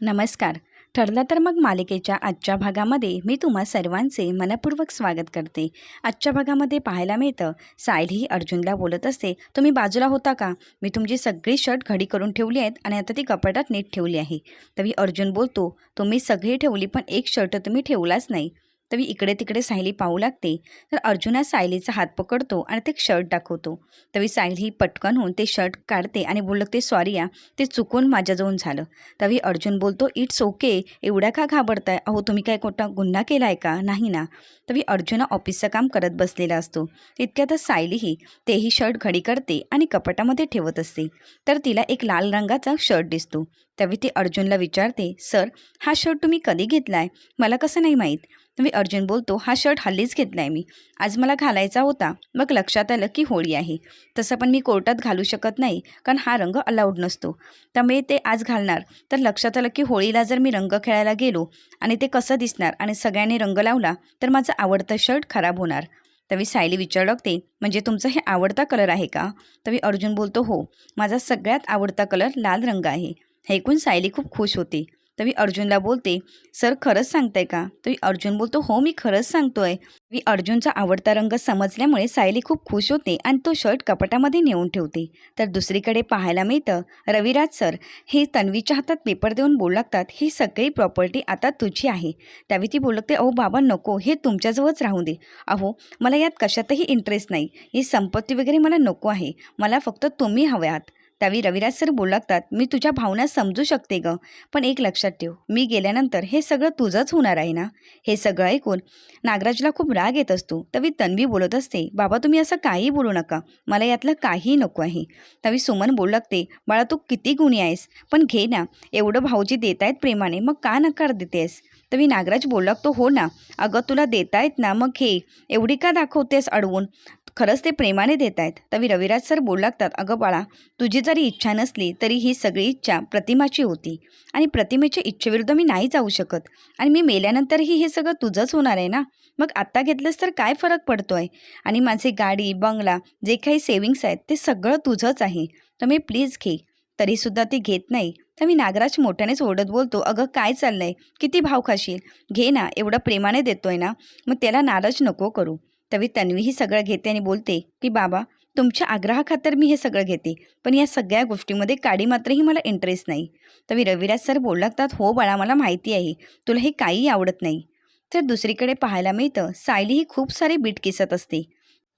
नमस्कार. ठरलं तर मग मालिकेच्या आजच्या भागामध्ये मी तुम्हा सर्वांचे मनपूर्वक स्वागत करते. आजच्या भागामध्ये पाहायला मिळतं सायली ही अर्जुनला बोलत असते तुम्ही बाजूला होता का? मी तुमची सगळी शर्ट घडी करून ठेवली आहेत आणि आता ती कपाटात नीट ठेवली आहे. तरी अर्जुन बोलतो तुम्ही सगळी ठेवली पण एक शर्ट तुम्ही ठेवलाच नाही. तवी इकडे तिकडे सायली पाहू लागते. तर अर्जुना सायलीचा हात पकडतो आणि ते शर्ट दाखवतो. तवी सायली ही पटकन होऊन ते शर्ट काढते आणि बोलत ते सॉरी या ते चुकून माझ्याजवळून झालं. तवी अर्जुन बोलतो इट्स ओके एवढ्या का घाबरताय? अहो तुम्ही काय कोणता गुन्हा केला आहे का? नाही ना. तवी अर्जुन ऑफिसचं काम करत बसलेला असतो. इतक्यातच सायलीही तेही शर्ट घडी करते आणि कपाटामध्ये ठेवत असते. तर तिला एक लाल रंगाचा शर्ट दिसतो. त्यावेळी ती अर्जुनला विचारते सर हा शर्ट तुम्ही कधी घेतला आहे मला कसं नाही माहीत. तुम्ही अर्जुन बोलतो हा शर्ट हल्लीच घेतलाय मी. आज मला घालायचा होता. मग लक्षात आलं की होळी आहे. तसं पण मी कोर्टात घालू शकत नाही कारण हा रंग अलाउड नसतो. त्यामुळे ते आज घालणार. तर लक्षात आलं की होळीला जर मी रंग खेळायला गेलो आणि ते कसं दिसणार आणि सगळ्यांनी रंग लावला तर माझं आवडता शर्ट खराब होणार. तर मी सायली विचारू लागते म्हणजे तुमचा हे आवडता कलर आहे का? तर मी अर्जुन बोलतो हो. माझा सगळ्यात आवडता कलर लाल रंग आहे. हे ऐकून सायली खूप खुश होते. तर मी अर्जुनला बोलते सर खरंच सांगताय का? तरी अर्जुन बोलतो हो मी खरंच सांगतोय. मी अर्जुनचा आवडता रंग समजल्यामुळे सायली खूप खुश होते आणि तो शर्ट कपाटामध्ये नेऊन ठेवते. तर दुसरीकडे पाहायला मिळतं रविराज सर हे तन्वीच्या हातात पेपर देऊन बोलू लागतात ही सगळी प्रॉपर्टी आता तुझी आहे. त्यावेळी ती बोलू लागते अहो बाबा नको हे तुमच्याजवळच राहू दे. अहो मला यात कशातही इंटरेस्ट नाही. ही संपत्ती वगैरे मला नको आहे. मला फक्त तुम्ही हव्यात. आहात त्यावेळी रविराज सर बोलू लागतात मी तुझ्या भावना समजू शकते ग पण एक लक्षात ठेव मी गेल्यानंतर हे सगळं तुझंच होणार आहे ना? हे सगळं ऐकून नागराजला खूप राग येत असतो. तवी तन्वी बोलत असते बाबा तुम्ही असं काही बोलू नका. मला यातलं काही नको आहे. तवी सुमन बोलू लागते बाळा तू किती गुणी आहेस पण घे ना. एवढं भाऊजी देत आहेत प्रेमाने मग का नकार देतेस? तवी नागराज बोलू लागतो हो ना. अगं तुला देतायत ना मग घे. एवढी का दाखवतेस अडवून? खरंच ते प्रेमाने देत आहेत तवी रविराज सर बोलू लागतात अगं बाळा तुझी जरी इच्छा नसली तरी ही सगळी इच्छा प्रतिमाची होती. आणि प्रतिमेच्या इच्छेविरुद्ध मी नाही जाऊ शकत. आणि मी मेल्यानंतरही हे सगळं तुझंच होणार आहे ना? मग आत्ता घेतलंस तर काय फरक पडतो आहे आणि माझे गाडी बंगला जे काही सेविंग्स आहेत ते सगळं तुझंच आहे. तर मी प्लीज घे. तरीसुद्धा ती घेत नाही. तर मी नागराज मोठ्यानेच ओढत बोलतो अगं काय चाललंय? किती भाव खाशील घे ना एवढं प्रेमाने देतोय ना. मग त्याला नाराज नको करू. तवी तन्वीही सगळं घेते आणि बोलते की बाबा तुमच्या आग्रहाखातर मी हे सगळं घेते पण या सगळ्या गोष्टीमध्ये काडी मात्रही मला इंटरेस्ट नाही. तवी रविराज सर बोलू लागतात हो बाळा मला माहिती आहे तुला हे काही आवडत नाही. तर दुसरीकडे पाहायला मिळतं सायली ही खूप सारे बीट किसत असते.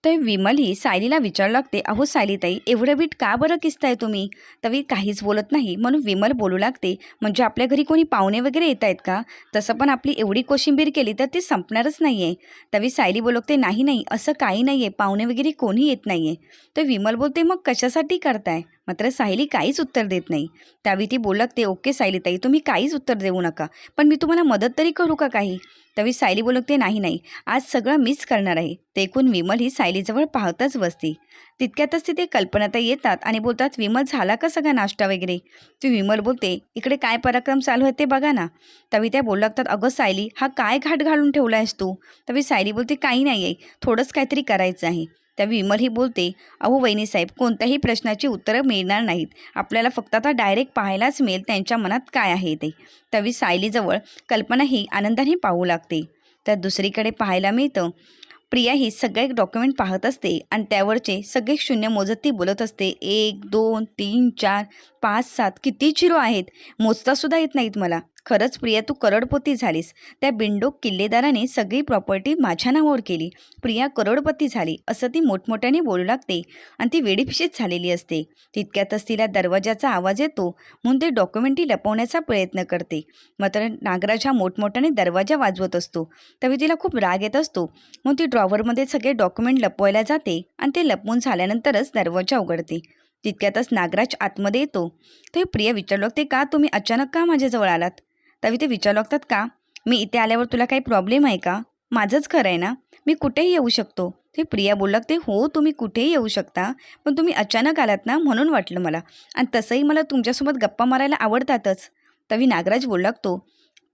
तर विमल ही सायलीला विचारू लागते अहो सायलीताई एवढं बीट का बरं किसताय तुम्ही? तवी काहीच बोलत नाही. म्हणून विमल बोलू लागते म्हणजे आपल्या घरी कोणी पाहुणे वगैरे येत आहेत का? तसं पण आपली एवढी कोशिंबीर केली तर ती संपणारच नाही आहे तवी सायली बोलवते नाही नाही असं काही नाही आहे पाहुणे वगैरे कोणी येत नाही आहे तर विमल बोलते मग कशासाठी करताय? मात्र सायली काहीच उत्तर देत नाही. त्यावेळी ती बोलू लागते ओके सायलीताई तुम्ही काहीच उत्तर देऊ नका पण मी तुम्हाला मदत तरी करू का काही? तवी सायली बोलते नाही नाही आज सगळं मीच करणार आहे. ते ऐकून विमल ही सायलीजवळ पाहतच बसते तितक्यातच तिथे कल्पनाता येतात आणि बोलतात विमल झाला का सगळा नाश्ता वगैरे? ती विमल बोलते इकडे काय पराक्रम चालू आहे ते बघा ना. तवी त्या बोलू लागतात अगं सायली हा काय घाट घालून ठेवला आहेस तू? तवी सायली बोलते काही नाही आहे थोडंच काहीतरी करायचं आहे. त्या विमल ही बोलते अहो वहिनीसाहेब कोणत्याही प्रश्नाची उत्तरं मिळणार नाहीत. आपल्याला फक्त आता डायरेक्ट पाहायलाच मिळेल त्यांच्या मनात काय आहे ते. त्यावेळी सायलीजवळ कल्पना ही आनंदाने पाहू लागते. तर दुसरीकडे पाहायला मिळतं प्रिया ही सगळे डॉक्युमेंट पाहत असते आणि त्यावरचे सगळे शून्य मोजत ती बोलत असते. एक दोन तीन चार पाच सात किती झिरो आहेत? मोजतासुद्धा येत नाहीत मला. खरंच प्रिया तू करोडपती झालीस. त्या बिंडोक किल्लेदाराने सगळी प्रॉपर्टी माझ्या नावावर केली. प्रिया करोडपती झाली असं ती मोठमोठ्याने बोलू लागते आणि ती वेडीपिशीच झालेली असते. तितक्यातच तिला दरवाजाचा आवाज येतो म्हणून ते डॉक्युमेंटही लपवण्याचा प्रयत्न करते. मात्र नागराज हा मोठमोठ्याने दरवाजा वाजवत असतो. त्यावेळी तिला खूप राग येत असतो. मग ती ड्रॉवरमध्ये सगळे डॉक्युमेंट लपवायला जाते आणि ते लपवून झाल्यानंतरच दरवाजा उघडते. तितक्यातच नागराज आतमध्ये येतो. ते प्रिया विचारलं लागते का तुम्ही अचानक का माझ्याजवळ आलात? तवी ते विचारू लागतात का? मी इथे आल्यावर तुला काही प्रॉब्लेम आहे का? माझंच खरं आहे ना? मी कुठेही येऊ शकतो. ते प्रिया बोलू लागते हो तुम्ही कुठेही येऊ शकता. पण तुम्ही अचानक आलात ना म्हणून वाटलं मला. आणि तसंही मला तुमच्यासोबत गप्पा मारायला आवडतातच. तवी नागराज बोलू लागतो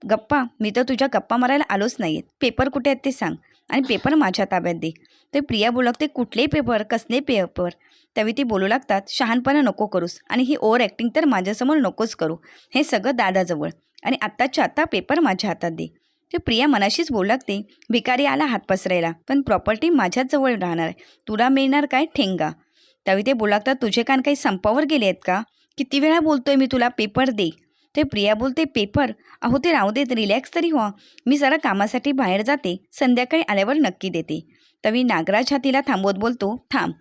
गप्पा मी तर तुझ्या गप्पा मारायला आलोच नाही आहेत पेपर कुठे आहेत ते सांग. आणि पेपर माझ्या ताब्यात दे. ते प्रिया बोलू लागते कुठले पेपर? कसले पेपर? त्यावेळी ती बोलू लागतात शहाणपणा नको करूस. आणि ही ओव्हर ॲक्टिंग तर माझ्यासमोर नकोच करू. हे सगळं दादाजवळ. आणि आत्ताच्या आत्ता पेपर माझ्या हातात दे. ते प्रिया मनाशीच बोलू लागते भिकारी आला हात पसरायला. पण प्रॉपर्टी माझ्याच जवळ राहणार तुला मिळणार काय? ठेंगा. त्यावेळी ते बोलू लागतात तुझे कान काही संपावर गेले आहेत का? किती वेळा बोलतोय मी तुला पेपर दे. ते प्रिया बोलते पेपर? अहो ते राहू देत रिलॅक्स तरी व्हा. मी जरा कामासाठी बाहेर जाते. संध्याकाळी आल्यावर नक्की देते. तवी नागराज हा तिला थांबवत बोलतो थांब.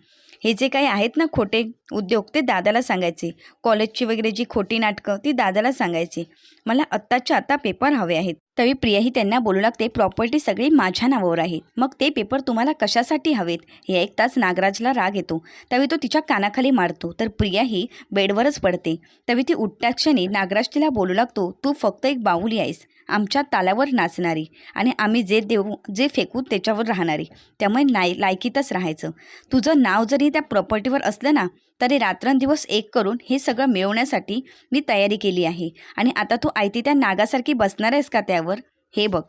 हे जे काही आहेत ना खोटे उद्योग ते दादाला सांगायचे. कॉलेजची वगैरे जी खोटी नाटकं ती दादाला सांगायची. मला आत्ताच्या आत्ता पेपर हवे आहेत. तरी प्रियाही त्यांना बोलू लागते प्रॉपर्टी सगळी माझ्या नावावर आहे. मग ते पेपर तुम्हाला कशासाठी हवेत? हे ऐकताच नागराजला राग येतो. तवी तो तिच्या कानाखाली मारतो. तर प्रिया ही बेडवरच पडते. तवी ती उठत्या क्षणी नागराज तिला बोलू लागतो तू फक्त एक बाहुली आहेस. आमच्या तालावर नाचणारी. आणि आम्ही जे देऊ जे फेकू त्याच्यावर राहणारी. त्यामुळे नाय लायकीतच राहायचं. तुझं नाव जरी त्या प्रॉपर्टीवर असलं ना तरी रात्रंदिवस एक करून हे सगळं मिळवण्यासाठी मी तयारी केली आहे. आणि आता तू आयती त्या नागासारखी बसणार आहेस का त्यावर? हे बघ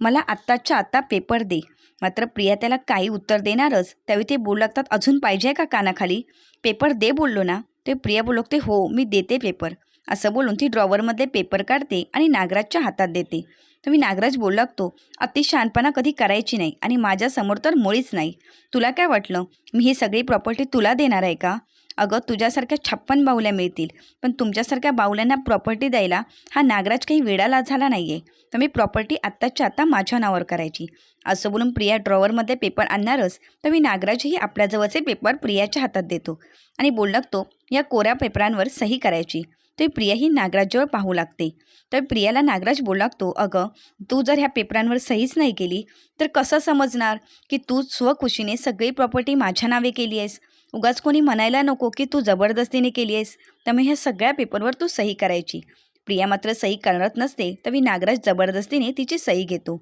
मला आत्ताच्या आत्ता पेपर दे. मात्र प्रिया त्याला काही उत्तर देणारच. त्यावेळी ते बोलू लागतात अजून पाहिजे का कानाखाली? पेपर दे बोललो ना. ते प्रिया बोलू लागते हो मी देते पेपर. असं बोलून ती ड्रॉवरमधले पेपर काढते आणि नागराजच्या हातात देते. तर मी नागराज बोलू लागतो अति शानपणा कधी करायची नाही आणि माझ्यासमोर तर मुळीच नाही. तुला काय वाटलं? मी ही सगळी प्रॉपर्टी तुला देणार आहे का? अगं तुझ्यासारख्या छप्पन बाहुल्या मिळतील. पण तुमच्यासारख्या बाहुल्यांना प्रॉपर्टी द्यायला हा नागराज काही वेडाला झाला नाही आहे तर मी प्रॉपर्टी आत्ताच्या आत्ता माझ्या नावावर करायची. असं बोलून प्रिया ड्रॉवरमध्ये पेपर आणणारच तर मी नागराजही आपल्याजवळचे पेपर प्रियाच्या हातात देतो. आणि बोल लागतो या कोऱ्या पेपरांवर सही करायची. ते प्रियाही नागराजजवळ पाहू लागते. तर प्रियाला नागराज बोलू लागतो अगं तू जर ह्या पेपरांवर सहीच नाही केली तर कसं समजणार की तू स्वखुशीने सगळी प्रॉपर्टी माझ्या नावे केली आहेस? उगाच कोणी म्हणायला नको की तू जबरदस्तीने केली आहेस त्यामुळे ह्या सगळ्या पेपरवर तू सही करायची. प्रिया मात्र सही करत नसते तरी नागराज जबरदस्तीने तिची सही घेतो.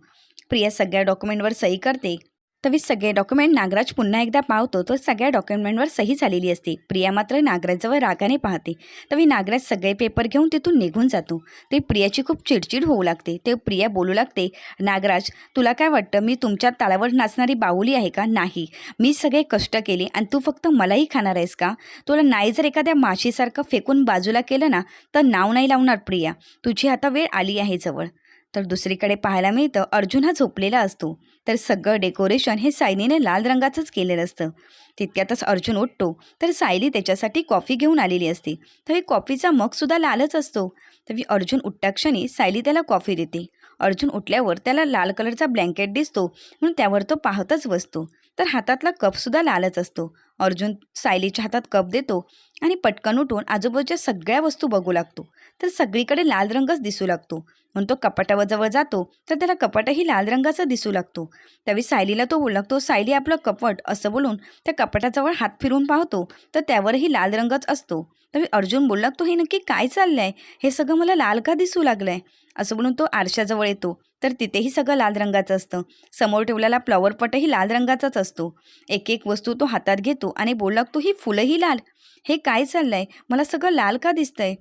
प्रिया सगळ्या डॉक्युमेंटवर सही करते. तरी सगळे डॉक्युमेंट नागराज पुन्हा एकदा पाहतो तर सगळ्या डॉक्युमेंटवर सही झालेली असते. प्रिया मात्र नागराजजवळ रागाने पाहते. तवी नागराज सगळे पेपर घेऊन तिथून निघून जातो. ते प्रियाची खूप चिडचिड होऊ लागते. ते प्रिया बोलू लागते नागराज तुला काय वाटतं? मी तुमच्या तालावर नाचणारी बाहुली आहे का? नाही. मी सगळे कष्ट केले आणि तू फक्त मलाही खाणार आहेस का? तुला नाही जर एखाद्या माशीसारखं फेकून बाजूला केलं ना तर नाव नाही लावणार प्रिया. तुझी आता वेळ आली आहे जवळ. तर दुसरीकडे पाहायला मिळतं अर्जुन हा झोपलेला असतो. तर सगळं डेकोरेशन हे सायलीने लाल रंगाचंच केलेलं असतं. तितक्यातच अर्जुन उठतो तर सायली त्याच्यासाठी कॉफी घेऊन आलेली असते. तर कॉफीचा मगसुद्धा लालच असतो. तरी अर्जुन उठत्याक्षणी सायली त्याला कॉफी देते. अर्जुन उठल्यावर त्याला लाल कलरचा ब्लँकेट दिसतो म्हणून त्यावर तो पाहतच बसतो. तर हातातला कपसुद्धा लालच असतो. अर्जुन सायलीच्या हातात कप देतो आणि पटकन उठून आजूबाजूच्या सगळ्या वस्तू बघू लागतो. तर सगळीकडे लाल रंगच दिसू लागतो. म्हणून तो कपाटावर जवळ जातो तर त्याला कपाटही लाल रंगाचा दिसू लागतो. त्यावेळी सायलीला तो ओळखतो लागतो सायली आपलं कपट असं बोलून त्या कपाटाजवळ हात फिरून पाहतो तर त्यावरही लाल रंगच असतो. तर अर्जुन बोलला तो हे नक्की काय चाललं आहे हे सगळं मला लाल का दिसू लागलं आहे असं बोलून तो आरशाजवळ येतो. तर तिथेही सगळं लाल रंगाचं असतं. समोर ठेवलेला फ्लॉवर पटही लाल रंगाचाच असतो. एक एक वस्तू तो हातात घेतो आणि बोलू लागतो ही फुलंही लाल. हे काय चाललं आहे मला सगळं लाल का दिसतंय?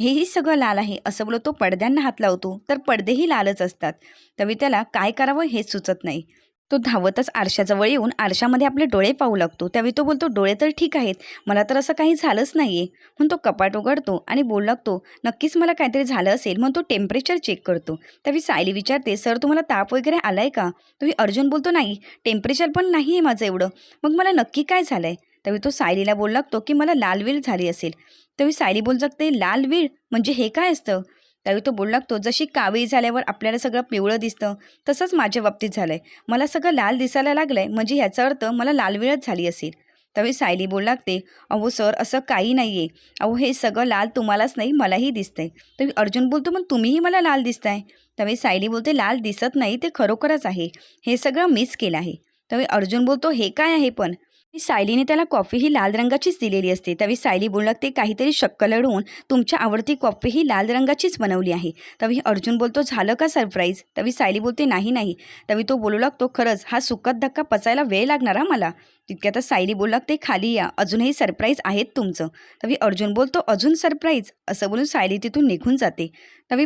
हेही सगळं लाल आहे असं बोलतो तो पडद्यांना हात लावतो. तर पडदेही लालच असतात. त्यावेळी त्याला काय करावं हेच सुचत नाही. तो धावतच आरशाजवळ येऊन आरशामध्ये आपले डोळे पाहू लागतो. त्यावेळी तो बोलतो डोळे तर ठीक आहेत मला तर असं काही झालंच नाही आहे म्हणून तो कपाट उघडतो आणि बोलू लागतो नक्कीच मला काहीतरी झालं असेल. म्हणून तो टेम्परेचर चेक करतो. त्यावेळी सायली विचारते सर तुम्हाला ताप वगैरे आला आहे का? तुम्ही अर्जुन बोलतो नाही टेम्परेचर पण नाही आहे माझं एवढं. मग मला नक्की काय झालं आहे त्यावेळी तो सायलीला बोलू लागतो की मला लाल वेळ झाली असेल. त्यावेळी सायली बोलू लागते लाल वीळ? म्हणजे हे काय असतं? त्यावेळी तो बोलू लागतो जशी कावी झाल्यावर आपल्याला सगळं पिवळं दिसतं तसंच माझ्या बाबतीत झालं आहे मला सगळं लाल दिसायला लागलं आहे म्हणजे ह्याचा अर्थ मला लालवेळच झाली असेल. त्यावेळी सायली बोलू लागते अहो सर असं काही नाही आहे अहो हे सगळं लाल तुम्हालाच नाही मलाही दिसतंय. त्यावेळी अर्जुन बोलतो मग तुम्हीही मला लाल दिसताय? त्यावेळी सायली बोलते लाल दिसत नाही ते खरोखरच आहे. हे सगळं मिस केलं आहे. त्यावेळी अर्जुन बोलतो हे काय आहे पण? सायलीने त्याला कॉफी ही लाल रंगाचीच दिलेली असते. त्यावेळी सायली बोलू लागते काहीतरी शक्क लढवून तुमच्या आवडती कॉफी ही लाल रंगाचीच बनवली आहे. तवी अर्जुन बोलतो झालं का सरप्राईज तवी सायली बोलते नाही नाही. तवी तो बोलू लागतो खरंच हा सुकत धक्का पचायला वेळ लागणार हा मला. तितक्यात सायली बोलू लागते खाली या अजूनही सरप्राईज आहेत तुमचं. तवी अर्जुन बोलतो अजून सरप्राईज असं बोलून सायली तिथून निघून जाते. तवी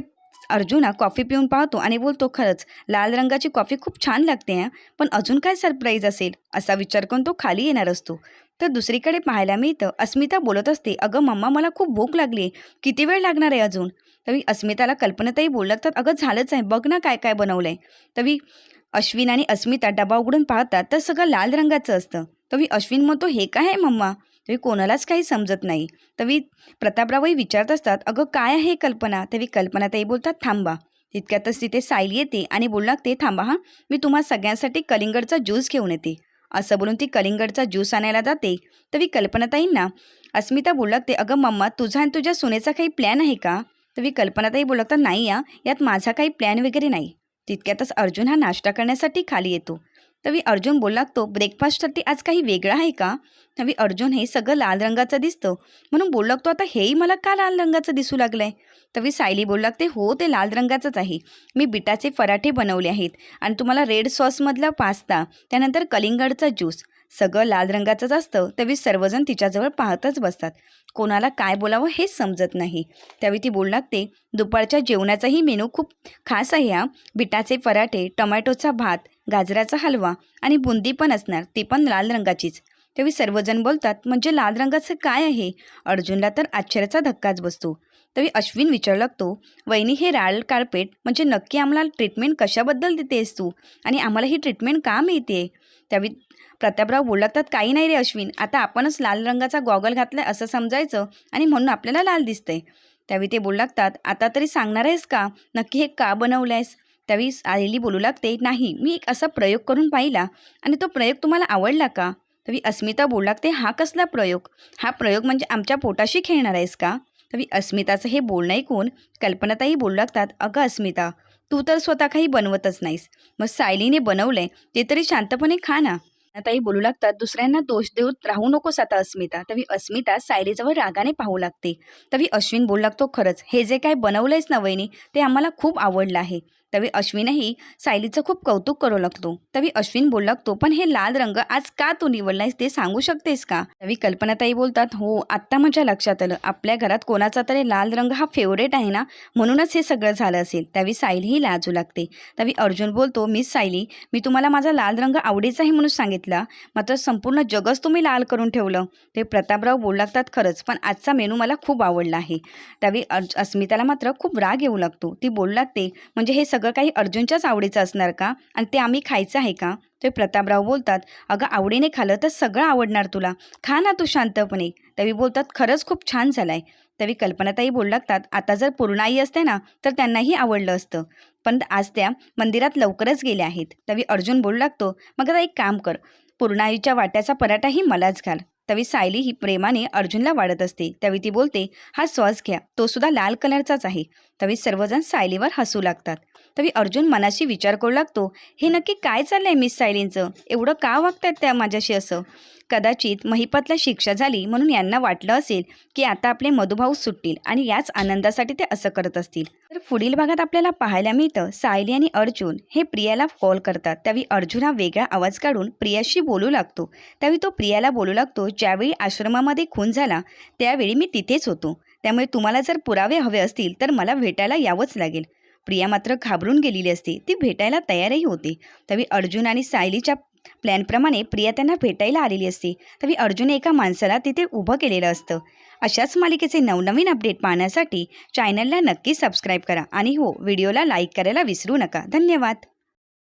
अर्जुना कॉफी पिऊन पाहतो आणि बोलतो खरंच लाल रंगाची कॉफी खूप छान लागते आहे पण अजून काय सरप्राईज असेल? असा विचार करून तो खाली येणार असतो. तर दुसरीकडे पाहायला मिळतं अस्मिता बोलत असते अगं मम्मा मला खूप भूक लागली. आहे किती वेळ लागणार आहे अजून? तवी अस्मिताला कल्पनाताई बोलू लागतात अगं झालंच आहे बघ ना काय काय बनवलं आहे तवी अश्विन आणि अस्मिता डबा उघडून पाहतात तर सगळं लाल रंगाचं असतं. तवी अश्विन म्हणतो हे काय आहे मम्मा? तेव्हा कोणालाच काही समजत नाही. तरी प्रतापरावही विचारत असतात अगं काय आहे हे कल्पना? तरी कल्पनाताई बोलतात थांबा. तितक्यातच तिथे सायली येते आणि बोलू लागते थांबा हां. मी तुम्हा सगळ्यांसाठी कलिंगडचा ज्यूस घेऊन येते. असं बोलून ती कलिंगडचा ज्यूस आणायला जाते. तरी कल्पनाताईंना अस्मिता बोलू लागते अगं मम्मा तुझा आणि तुझ्या सुनेचा काही प्लॅन आहे का? तरी कल्पनाताई बोलू लागतात नाही या. यात माझा काही प्लॅन वगैरे नाही. तितक्यातच अर्जुन हा नाश्ता करण्यासाठी खाली येतो. तवी अर्जुन बोल लागतो ब्रेकफास्टसाठी आज काही वेगळं आहे का? तवी अर्जुन हे सगळं लाल रंगाचं दिसतं. म्हणून बोलू लागतो आता हेही मला का लाल रंगाचं दिसू लागलं आहे तवी सायली बोलू लागते हो ते लाल रंगाचंच आहे. मी बिटाचे पराठे बनवले आहेत आणि तुम्हाला रेड सॉसमधला पास्ता त्यानंतर कलिंगडचा ज्यूस. सगळं लाल रंगाचंच असतं. तवी सर्वजण तिच्याजवळ पाहतच बसतात. कोणाला काय बोलावं हेच समजत नाही. त्यावेळी ती बोलू लागते दुपारच्या जेवणाचाही मेनू खूप खास आहे हा. बिटाचे पराठे टोमॅटोचा भात गाजराचा हलवा आणि बुंदी पण असणार ती पण लाल रंगाचीच. तेव्हा सर्वजण बोलतात म्हणजे लाल रंगाचं काय आहे अर्जुनला तर आश्चर्याचा धक्काच बसतो. तरी अश्विन विचारू लागतो वहिनी हे लाल कार्पेट म्हणजे नक्की आम्हाला ट्रीटमेंट कशाबद्दल देतेस तू? आणि आम्हाला ही ट्रीटमेंट का मिळते त्यावेळी प्रतापराव बोलतात लागतात काही नाही रे अश्विन आता आपणच लाल रंगाचा गॉगल घातलाय असं समजायचं आणि म्हणून आपल्याला लाल दिसतंय त्यावेळी ते बोलू लागतात आता तरी सांगणार आहेस का? नक्की हे का बनवलं आहेस त्यावेळी आलेली बोलू लागते नाही मी एक असा प्रयोग करून पाहिला आणि तो प्रयोग तुम्हाला आवडला का? तवी अस्मिता बोलू लागते हा कसला प्रयोग? हा प्रयोग म्हणजे आमच्या पोटाशी खेळणार आहेस का? तवी अस्मिताचं हे बोलणं ऐकून कल्पनाताही बोलू लागतात अगं अस्मिता तू तर स्वतः काही बनवतच नाहीस. मग सायलीने बनवलंय ते तरी शांतपणे खा ना. ताई बोलू लागतात दुसऱ्यांना दोष देऊत राहू नकोस आता अस्मिता. तवी अस्मिता सायलीजवळ रागाने पाहू लागते. तवी अश्विन बोलू लागतो खरंच हे जे काय बनवलंयस ना वहिनी ते आम्हाला खूप आवडलं आहे. तवी अश्विनही सायलीचं खूप कौतुक करू लागतो. तवी अश्विन बोलू लागतो पण हे लाल रंग आज का तू निवडलायस ते सांगू शकतेस का? तवी कल्पनाताई बोलतात हो आत्ता माझ्या लक्षात आलं. आपल्या घरात कोणाचा तरी लाल रंग हा फेवरेट आहे ना? म्हणूनच हे सगळं झालं असेल. त्यावेळी सायलीही लाजू लागते. तवी अर्जुन बोलतो मिस सायली मी तुम्हाला माझा लाल रंग आवडीचा आहे म्हणून सांगितला. मात्र संपूर्ण जगच तुम्ही लाल करून ठेवलं. ते प्रतापराव बोलू लागतात खरंच पण आजचा मेनू मला खूप आवडला आहे. त्यावेळी अर्ज अस्मिताला मात्र खूप राग येऊ लागतो. ती बोलू लागते म्हणजे हे सगळं काही अर्जुनच्याच आवडीचं असणार का? आणि ते आम्ही खायचं आहे का? ते प्रतापराव बोलतात अगं आवडीने खालं तर सगळं आवडणार तुला. खा ना तू शांतपणे. तवी बोलतात खरंच खूप छान झालाय. तवी कल्पनाताई बोलू लागतात आता जर पूर्णाई असते ना तर त्यांनाही आवडलं असतं. पण आज त्या मंदिरात लवकरच गेल्या आहेत. तवी अर्जुन बोलू लागतो मग आता एक काम कर. पूर्णाईच्या वाट्याचा पराठाही मलाच घाल. त्यावेळी सायली ही प्रेमाने अर्जुनला वाढत असते. त्यावेळी ती बोलते हा श्वास घ्या. तो सुद्धा लाल कलरचाच आहे. त्यावेळी सर्वजण सायलीवर हसू लागतात. त्यावेळी अर्जुन मनाशी विचार करू लागतो हे नक्की काय चाललंय मिस सायलींचं? एवढं का वागतायत त्या माझ्याशी असं? कदाचित महिपतला शिक्षा झाली म्हणून यांना वाटलं असेल की आता आपले मधुभाऊ सुटतील आणि याच आनंदासाठी ते असं करत असतील. तर पुढील भागात आपल्याला पाहायला मिळतं सायली आणि अर्जुन हे प्रियाला कॉल करतात. त्यावेळी अर्जुन हा वेगळा आवाज काढून प्रियाशी बोलू लागतो. त्यावेळी तो प्रियाला बोलू लागतो ज्यावेळी आश्रमामध्ये खून झाला त्यावेळी मी तिथेच होतो. त्यामुळे तुम्हाला जर पुरावे हवे असतील तर मला भेटायला यावंच लागेल. प्रिया मात्र घाबरून गेलेली असते. ती भेटायला तयारही होते. त्यावेळी अर्जुन आणि सायलीच्या प्लॅनप्रमाणे प्रिया त्यांना भेटायला आलेली असते. तरी अर्जुन एका माणसाला तिथे उभं केलेलं असतं. अशाच मालिकेचे नवनवीन अपडेट पाहण्यासाठी चॅनलला नक्की सबस्क्राईब करा. आणि हो व्हिडिओला लाईक करायला विसरू नका. धन्यवाद!